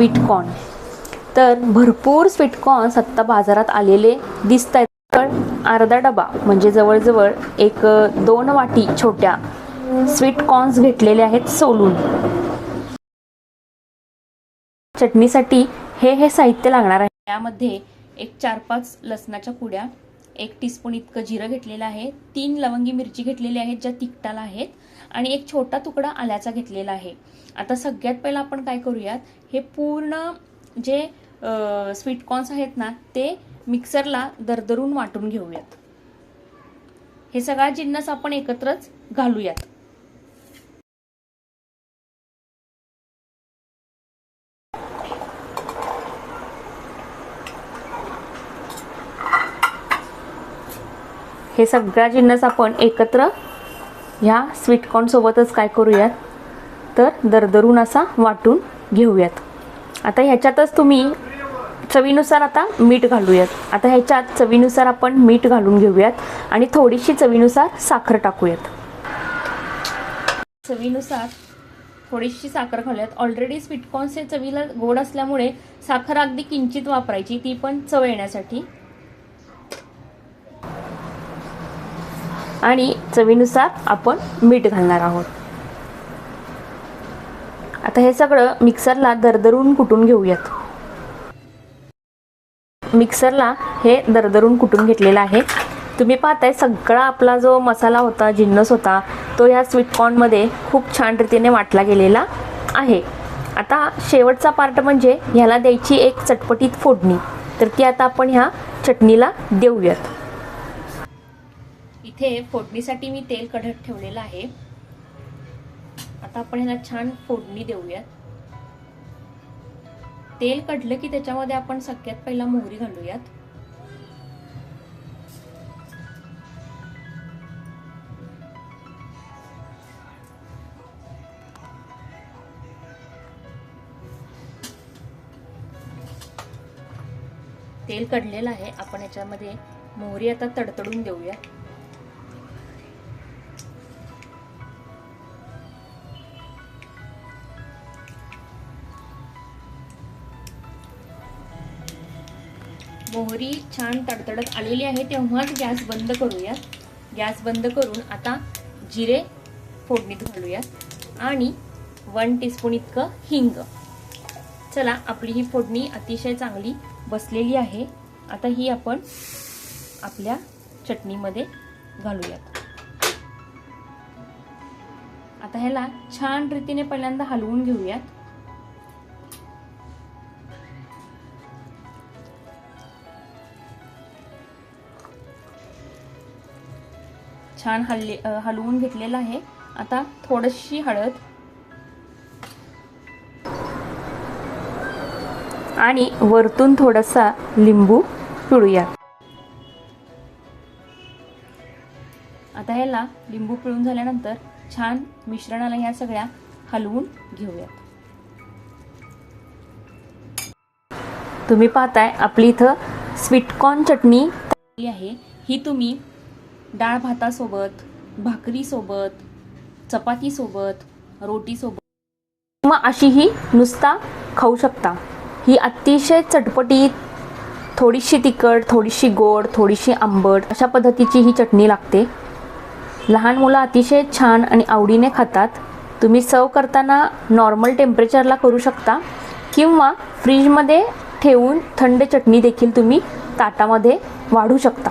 Sweetcorn. तर भरपूर sweetcorns आत्ता बाजारात आलेले दिसत आहेत पण अर्धा डबा म्हणजे जवळजवळ एक दोन वाटी छोट्या स्वीटकॉर्न्स घेतलेले आहेत सोलून. चटणीसाठी हे हे साहित्य लागणार आहे. यामध्ये एक चार पाच लसणाच्या कुड्या एक टीस्पून इतकं जिरं घेतलेलं आहे. तीन लवंगी मिरची घेतलेली आहेत ज्या तिखटाला आहेत. आणि एक छोटा तुकडा आल्याचा घेतलेला आहे. आता सगळ्यात पहिला आपण काय करूयात? हे पूर्ण जे स्वीटकॉर्न्स आहेत ना ते मिक्सरला दरदरून वाटून घेऊयात. हे सगळा जिन्नस आपण एकत्रच घालूयात. हे सगळ्या जिन्नस आपण एकत्र ह्या स्वीटकॉर्नसोबतच काय करूयात? तर दरदरून असा वाटून घेऊयात. आता ह्याच्यातच तुम्ही चवीनुसार आता मीठ घालूयात. आता ह्याच्यात चवीनुसार आपण मीठ घालून घेऊयात आणि थोडीशी चवीनुसार साखर टाकूयात. चवीनुसार थोडीशी साखर घालूयात. ऑलरेडी स्वीटकॉर्न्स हे चवीला गोड असल्यामुळे साखर अगदी किंचित वापरायची ती पण चव येण्यासाठी. आणि चवीनुसार आपण मीठ घालणार आहोत. आता हे सगळं मिक्सरला दरदरून कुटून घेऊयात. मिक्सरला हे दरदरून कुटून घेतलेलं आहे. तुम्ही पाहताय सगळा आपला जो मसाला होता जिन्नस होता तो ह्या स्वीटकॉर्नमध्ये खूप छान रीतीने वाटला गेलेला आहे. आता शेवटचा पार्ट म्हणजे ह्याला द्यायची एक चटपटीत फोडणी. तर ती आता आपण ह्या चटणीला देऊयात. इथे फोडणीसाठी मी तेल कढत ठेवलेलं आहे. आता आपण ह्याला छान फोडणी देऊयात. तेल कढलं की त्याच्यामध्ये आपण सगळ्यात पहिला मोहरी घालूयात. तेल कढलेलं आहे. आपण याच्यामध्ये मोहरी आता तडतडून देऊया मोहरी छान तडतडत आलेली आहे तेव्हाच गॅस बंद करूयात. गॅस बंद करून आता जिरे फोडणीत घालूयात. आणि वन टीस्पून इतकं हिंग. चला आपली ही फोडणी अतिशय चांगली बसलेली आहे. आता ही आपण आपल्या चटणीमध्ये घालूयात. आता ह्याला छान रीतीने पहिल्यांदा हलवून घेऊयात. छान हल्ले हलवून घेतलेलं आहे. आता थोडीशी हळद. आणि वरतून थोडासा लिंबू पिळूया. आता ह्याला लिंबू पिळून झाल्यानंतर छान मिश्रणाला ह्या सगळ्या हलवून घेऊयात. तुम्ही पाहताय आपली इथं स्वीटकॉर्न चटणी आहे. ही तुम्ही डाळ भातासोबत भाकरीसोबत चपातीसोबत रोटीसोबत. किंवा अशीही नुसता खाऊ शकता. ही अतिशय चटपटीत थोडीशी तिखट थोडीशी गोड थोडीशी आंबट अशा पद्धतीची ही चटणी लागते. लहान मुलं अतिशय छान आणि आवडीने खातात. तुम्ही सर्व करताना नॉर्मल टेम्परेचरला करू शकता. किंवा फ्रीजमध्ये ठेवून थंड चटणी देखील तुम्ही ताटामध्ये वाढू शकता.